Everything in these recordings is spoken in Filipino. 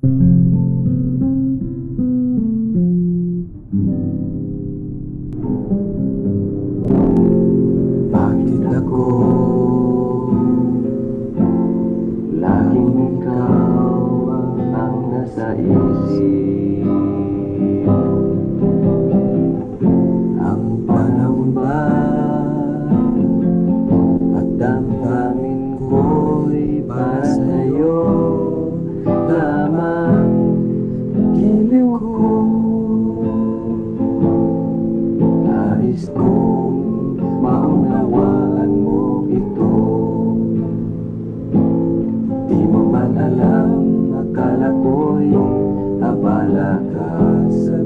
Bakit ako Laging ang nasa Ang panahon ba At damdamin ko'y para Nais kong maunawaan mo ito. Di mo man alam, akala ko'y abala ka sa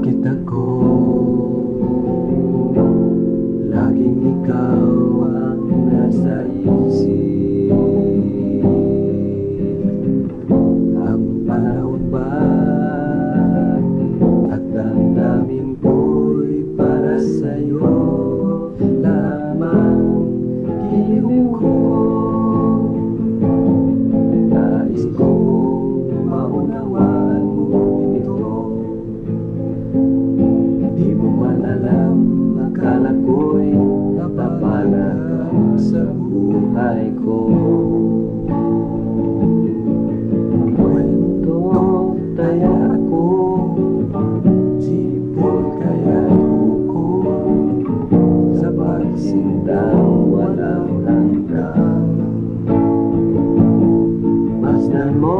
Bakit ako? Laging ikaw ang nasa isip akala ko'y napapala sa buhay ko. Kwento taya ako, sipol kaya ko Sa pagsintang walang hanggang. Masdan mo,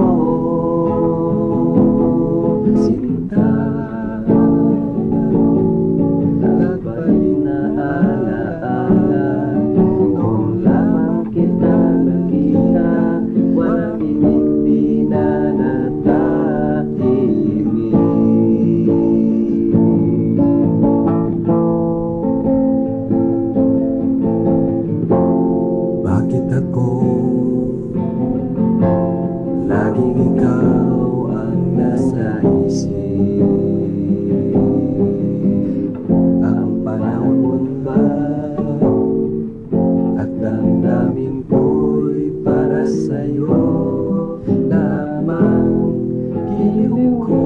Laging ikaw ang nasa isip. Ang panahon ba? At damdamin ko'y para sa'yo. Lamang giliw ko.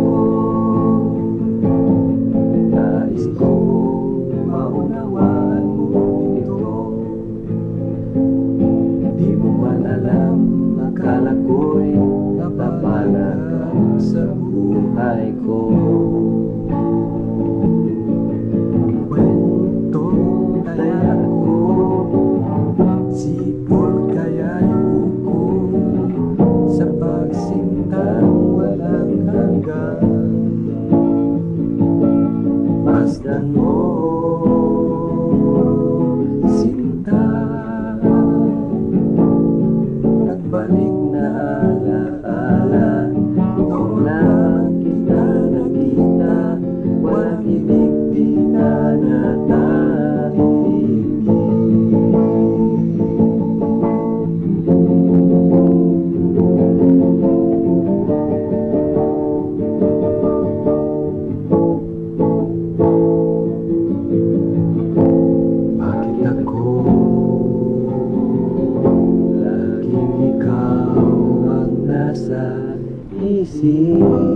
Nais ko maunawaan ito. Di mo man alam, akala ko'y More. Laging ikaw ang nasa isip